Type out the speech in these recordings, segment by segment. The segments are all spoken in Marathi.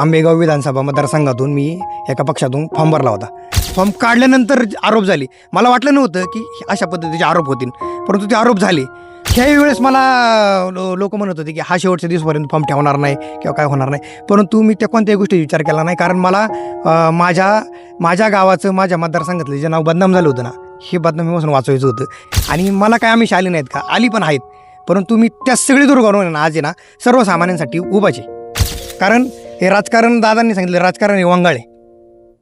आंबेगाव विधानसभा मतदारसंघातून मी एका पक्षातून फॉर्म भरला होता. फॉर्म काढल्यानंतर आरोप झाले. मला वाटलं नव्हतं की अशा पद्धतीचे आरोप होतील परंतु ते आरोप झाले. त्याही वेळेस मला लोक म्हणत होते की हा शेवटच्या दिवसपर्यंत फॉर्म ठेवणार नाही किंवा काय होणार नाही. परंतु मी त्या कोणत्याही गोष्टी विचार केला नाही. कारण मला माझ्या माझ्या गावाचं माझ्या मतदारसंघातलं जे नाव बदनाम झालं होतं ना हे बदनामीपासून वाचवायचं होतं. आणि मला काय आम्ही शाली नाहीत का? आली पण आहेत. परंतु मी त्या सगळी दूर ना आज आहे ना सर्वसामान्यांसाठी उभाचे कारण हे राजकारण दादांनी सांगितलं राजकारण हे वंगाळ.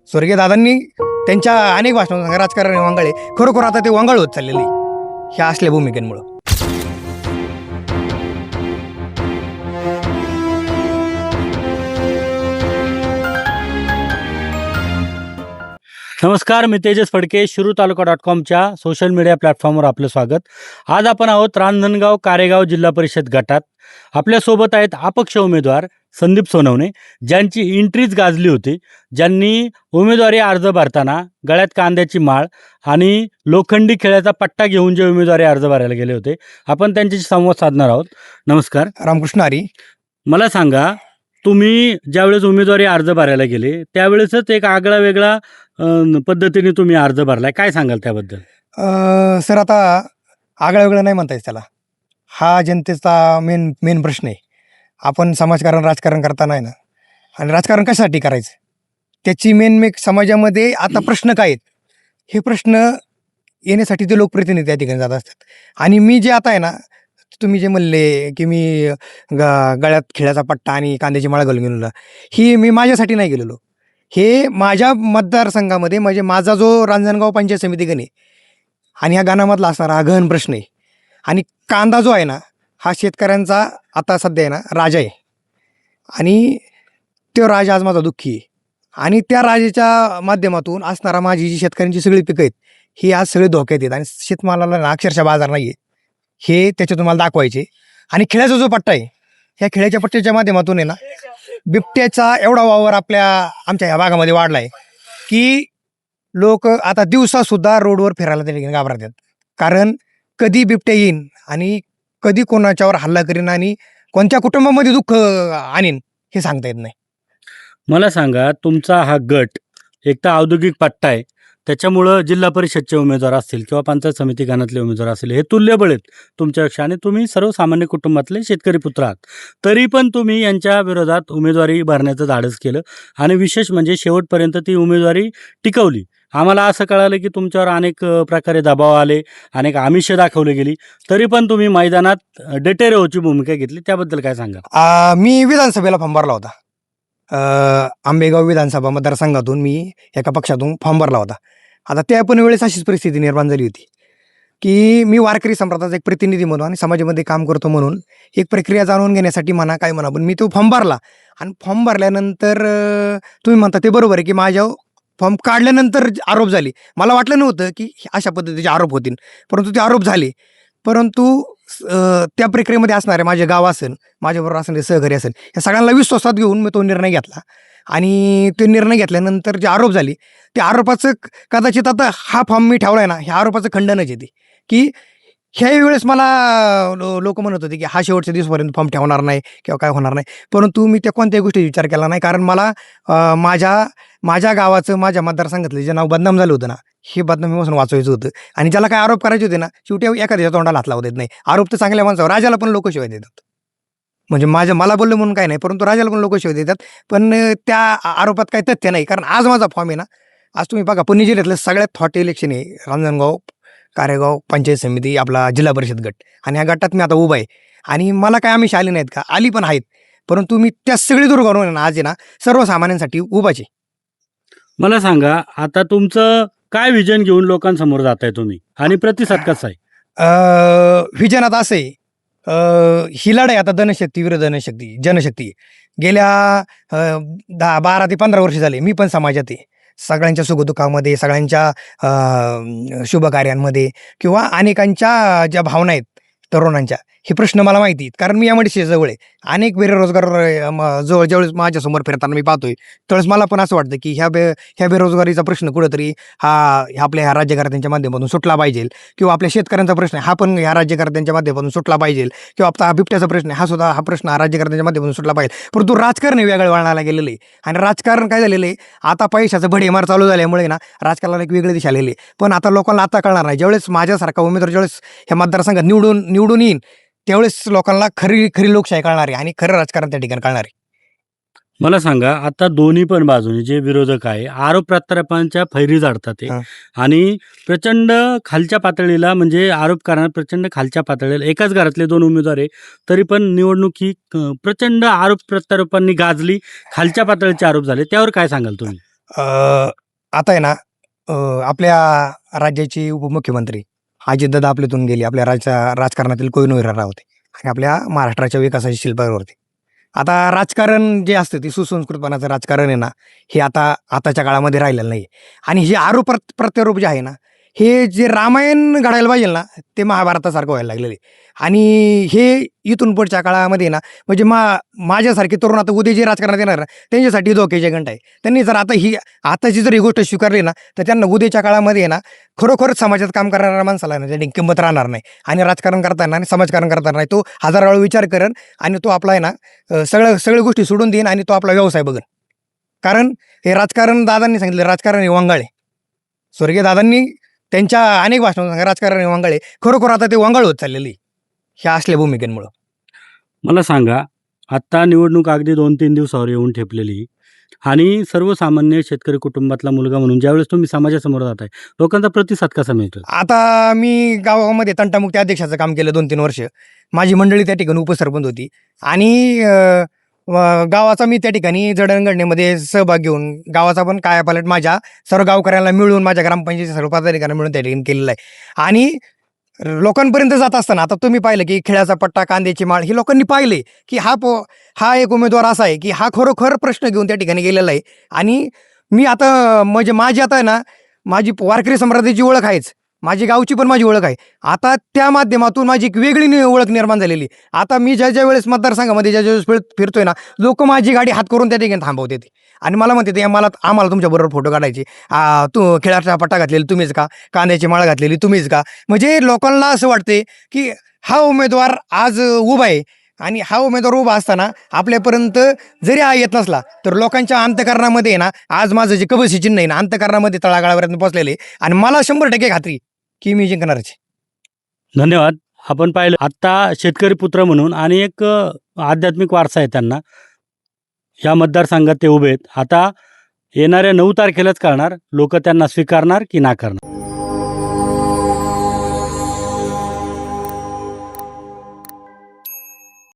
स्वर्गीय दादांनी त्यांच्या अनेक भाषणात राजकारण हे वंगाळ. खरोखर आता ते वंगाळ होत चाललेले ह्या असल्या भूमिकेमुळं. नमस्कार मी तेजस फडके शिरू तालुका डॉट कॉमच्या सोशल मीडिया प्लॅटफॉर्मवर आपलं स्वागत. आज आपण आहोत रांजणगाव कारेगाव जिल्हा परिषद गटात. आपल्यासोबत आहेत अपक्ष उमेदवार संदीप सोनवणे ज्यांची एंट्रीच गाजली होती ज्यांनी उमेदवारी अर्ज भरताना गळ्यात कांद्याची माळ आणि लोखंडी खेळाचा पट्टा घेऊन जे उमेदवारी अर्ज भरायला गेले होते आपण त्यांच्याशी संवाद साधणार आहोत. नमस्कार. रामकृष्ण हरी मला सांगा तुम्ही ज्यावेळेस उमेदवारी अर्ज भरायला गेले त्यावेळेसच एक आगळा वेगळा पद्धतीने तुम्ही अर्ज भरलाय काय सांगाल त्याबद्दल? सर आता आगळं वेगळं नाही म्हणता येत त्याला. हा जनतेचा मेन मेन प्रश्न आहे. आपण समाजकारण राजकारण करताना आहे ना. आणि राजकारण कशासाठी करायचं? त्याची मेन मेक समाजामध्ये आता प्रश्न काय आहेत? हे प्रश्न येण्यासाठी ते लोकप्रतिनिधी त्या ठिकाणी जात असतात. आणि मी जे आता आहे ना तुम्ही जे म्हणले की मी ग गळ्यात खिळ्याचा पट्टा आणि कांद्याची माळ घालून गेलेलो. ही मी माझ्यासाठी नाही गेलेलो. हे माझ्या मतदारसंघामध्ये म्हणजे माझा जो रांजणगाव पंचायत समिती गण आहे आणि ह्या गाण्यामधला असणारा हा गहन प्रश्न आहे. आणि कांदा जो आहे ना हा शेतकऱ्यांचा आता सध्या आहे ना राजा आहे. आणि तो राजा आज माझा दुःखी आहे. आणि त्या राजाच्या माध्यमातून असणारा माझी जी शेतकऱ्यांची सगळी पिकं आहेत ही आज सगळे धोक्यात आहेत आणि शेतमालाला ना अक्षरशः बाजार नाही आहे हे त्याच्यातून मला दाखवायचे. आणि खेळाचा जो पट्टा आहे ह्या खेळाच्या पट्ट्याच्या माध्यमातून आहे ना बिबट्याचा एवढा वावर आपल्या आमच्या ह्या भागामध्ये वाढला आहे की लोक आता दिवसासुद्धा रोडवर फिरायला त्या ठिकाणी घाबरतात. कारण कधी बिबट्या येईन आणि कधी कोणाच्यावर हल्ला करीन आणि कोणत्या कुटुंबामध्ये दुःख आणीन हे सांगता येत नाही. मला सांगा तुमचा हा गट एक तर औद्योगिक पट्टा आहे त्याच्यामुळं जिल्हा परिषदचे उमेदवार असतील किंवा पंचायत समिती गणातले उमेदवार असतील हे तुल्यबळ आहेत तुमच्यापेक्षा आणि तुम्ही सर्वसामान्य कुटुंबातले शेतकरी पुत्र आहात. तरी पण तुम्ही यांच्या विरोधात उमेदवारी भरण्याचं धाडस केलं आणि विशेष म्हणजे शेवटपर्यंत ती उमेदवारी टिकवली. आम्हाला असं कळालं की तुमच्यावर अनेक प्रकारे दबाव आले अनेक आमिष दाखवली गेली. तरी पण तुम्ही मैदानात अ, भूमिका घेतली. त्याबद्दल काय सांगा? मी विधानसभेला फॉर्म भरला होता. आंबेगाव विधानसभा मतदारसंघातून मी एका पक्षातून फॉर्म भरला होता. आता त्या पण वेळेस अशीच परिस्थिती निर्माण झाली होती की मी वारकरी संप्रदायाचा एक प्रतिनिधी म्हणून आणि समाजामध्ये काम करतो म्हणून एक प्रक्रिया जाणून घेण्यासाठी म्हणा काय म्हणा पण मी तो फॉर्म भरला. आणि फॉर्म भरल्यानंतर तुम्ही म्हणता ते बरोबर आहे की माझ्या फॉर्म काढल्यानंतर आरोप झाले. मला वाटलं नव्हतं की अशा पद्धतीचे आरोप होतील. परंतु ते आरोप झाले. परंतु त्या प्रक्रियेमध्ये असणारे माझे गाव असेल माझ्याबरोबर असणारे सहकारी असेल या सगळ्यांना विश्वासात घेऊन मी तो निर्णय घेतला. आणि ते निर्णय घेतल्यानंतर जे आरोप झाले ते आरोपाचं कदाचित आता हा फॉर्म मी ठेवला आहे ना ह्या आरोपाचं खंडनच येते की ह्याही वेळेस मला लोक म्हणत होते की हा शेवटच्या दिवसपर्यंत फॉर्म ठेवणार नाही किंवा काय होणार नाही. परंतु मी त्या कोणत्याही गोष्टी विचार केला नाही. कारण मला माझ्या माझ्या गावाचं माझ्या मतदारसंघातलं जे नाव बदनाम झालं होतं ना हे बदनामीपासून वाचवायचं होतं. आणि ज्याला काय आरोप करायचे होते ना शेवटी एखाद्याच्या तोंडाला हात लावू देत नाही. आरोप तर चांगल्या माणसावर राजाला पण लोक शिवाय देतात. म्हणजे माझ्या मला बोललं म्हणून काय नाही परंतु राजाला पण लोक शिवाय देतात. पण त्या आरोपात काही तथ्य नाही. कारण आज माझा फॉर्म आहे ना आज तुम्ही बघा पुणे जिल्ह्यातलं सगळ्यात थॉट इलेक्शन आहे रांजणगाव कारेगाव पंचायत समिती आपला जिल्हा परिषद गट. आणि ह्या गटात मी आता उभा आहे. आणि मला काय आम्ही आली नाहीत का? आली पण आहेत. परंतु मी त्या सगळी दूर करून आहे ना आज आहे ना सर्वसामान्यांसाठी उभाच आहे. मला सांगा आता तुमचं काय विजन घेऊन लोकांसमोर जाताय तुम्ही? आणि प्रतिसाद कसा आहे? अ, विजनात असं आहे. ही लढाई आता धनशक्ती विरुद्ध धनशक्ती जनशक्ती गेल्या दहा बारा ते पंधरा वर्ष झाले मी पण समाजात आहे. सगळ्यांच्या सुखदुःखामध्ये सगळ्यांच्या शुभकार्यांमध्ये किंवा अनेकांच्या ज्या भावना आहेत तरुणांच्या हे प्रश्न मला माहिती आहेत. कारण मी यामध्ये जवळ आहे. अनेक बेरोजगार अ, जवळ ज्यावेळेस माझ्यासमोर फिरताना मी पाहतोय त्यावेळेस मला पण असं वाटतं की ह्या बे ह्या बेरोजगारीचा प्रश्न कुठंतरी हा आपल्या ह्या राज्यकर्त्यांच्या माध्यमातून सुटला पाहिजे. किंवा आपल्या शेतकऱ्यांचा प्रश्न हा पण ह्या राज्यकर्त्यांच्या माध्यमातून सुटला पाहिजे. किंवा आपला हा बिबट्याचा प्रश्न हा सुद्धा हा प्रश्न हा राज्यकर्त्यांच्या माध्यमातून सुटला पाहिजे. परंतु राजकारण वेगळं वळणाला गेलेलं आहे. आणि राजकारण काय झालेलं आहे आता पैशाचं भडेमार चालू झाल्यामुळे ना राजकारणाला एक वेगळी दिशा आलेली आहे. पण आता लोकांना आता कळणार नाही. ज्यावेळेस माझ्यासारखा उमेदवार ज्यावेळेस ह्या मतदारसंघात निवडून निवडून येईन त्यावेळेस लोकांना खरी खरी लोकशाही कळणार आहे आणि खरं राजकारण त्या ठिकाणी कळणार. आहे मला सांगा आता दोन्ही पण बाजूने जे विरोधक आहे आरोप प्रत्यारोपांच्या फैरी जाडतात ते. हां. आणि प्रचंड खालच्या पातळीला म्हणजे आरोप करणार प्रचंड खालच्या पातळीला एकाच घरातले दोन उमेदवार आहे तरी पण निवडणूक ही अं, प्रचंड आरोप प्रत्यारोपांनी गाजली खालच्या पातळीचे आरोप झाले. त्यावर काय सांगाल तुम्ही? अ, आता आहे ना अ, आपल्या राज्याचे उपमुख्यमंत्री अजितदादा आपल्यातून गेले. आपल्या राज राजकारणातील कोहिनूर होते. आणि आपल्या महाराष्ट्राच्या विकासाच्या शिल्पावरती. आता राजकारण जे असतं ते सुसंस्कृतपणाचं राजकारण आहे ना हे आता आताच्या काळामध्ये राहिलेलं नाही आणि हे आरोप प्रत्यारोप जे आहे ना हे जे रामायण घडायला पाहिजे ना ते महाभारतासारखं व्हायला लागलेले आणि हे इथून पुढच्या काळामध्ये ना म्हणजे मा माझ्यासारखे तरुण आता उद्या जे राजकारणात येणार ना, त्यांच्यासाठी धोक्याची घंटा आहे. त्यांनी जर आता ही आताची जर ही गोष्ट स्वीकारली ना तर त्यांना उद्याच्या काळामध्ये आहे ना खरोखरच समाजात काम करणाऱ्या माणसाला ना त्यांनी किंमत राहणार नाही. आणि राजकारण करताना आणि समाजकारण करताना नाही तो हजार वेळा विचार करेन आणि तो आपला आहे ना सगळं सगळ्या गोष्टी सोडून देईन आणि तो आपला व्यवसाय बघेन. कारण हे राजकारण दादांनी सांगितलं राजकारण हे वांगाळे स्वर्गीय दादांनी त्यांच्या अनेक भाषणात सांगा राजकारण वांगाळे. खरोखर आता ते वांगाळ होत चाललेली. ह्या असल्या भूमिकेमुळं. मला सांगा आत्ता निवडणूक अगदी दोन तीन दिवसावर येऊन ठेपलेली. आणि सर्वसामान्य शेतकरी कुटुंबातला मुलगा म्हणून ज्यावेळेस तुम्ही समाजासमोर जात आहे लोकांचा प्रतिसाद कसा मिळतो आता मी गावामध्ये तंटामुक्ती अध्यक्षाचं काम केलं दोन तीन वर्ष. माझी मंडळी त्या ठिकाणी उपसरपंच होती. आणि गावाचा मी त्या ठिकाणी जडणघडणीमध्ये सहभाग घेऊन गावाचा पण कायापालट माझ्या सर्व गावकऱ्यांना मिळून माझ्या ग्रामपंचायत सर्व पदाधिकाऱ्यांना मिळून त्या ठिकाणी केलेला आहे. आणि लोकांपर्यंत जात असताना आता तुम्ही पाहिलं की खेळाचा पट्टा कांद्याची माळ हे लोकांनी पाहिले की हा पो हा एक उमेदवार असा आहे की हा खरोखर प्रश्न घेऊन त्या ठिकाणी गेलेला आहे. आणि मी आता म्हणजे माझी आता आहे ना माझी वारकरी सम्राटाची ओळख आहेच. माझी गावची पण माझी ओळख आहे. आता त्या माध्यमातून माझी एक वेगळी ओळख निर्माण झालेली. आता मी ज्या ज्या वेळेस मतदारसंघामध्ये ज्या ज्या वेळेस फिरतोय ना लोक माझी गाडी हात करून त्या ठिकाणी थांबवते ते. आणि मला म्हणते ते मला आम्हाला तुमच्याबरोबर फोटो काढायचे. तू खेळाचा पट्टा घातलेली तुम्हीच का? कांद्याची माळ घातलेली तुम्हीच का? म्हणजे लोकांना असं वाटते की हा उमेदवार आज उभा आहे. आणि हा उमेदवार उभा असताना आपल्यापर्यंत जरी हा येत नसला तर लोकांच्या अंतकरणामध्ये आहे ना आज माझं जे कबसी चिन्ह आहे ना अंतकरणामध्ये तळागाळापर्यंत पोचलेले आणि मला शंभर टक्के खात्री की मी जिंकणारच आहे. धन्यवाद. आपण पाहिलं आत्ता शेतकरी पुत्र म्हणून आणि एक आध्यात्मिक वारसा आहे त्यांना. या मतदारसंघात ते उभे आहेत. आता येणाऱ्या नऊ तारखेलाच कळणार लोक त्यांना स्वीकारणार की नाकारणार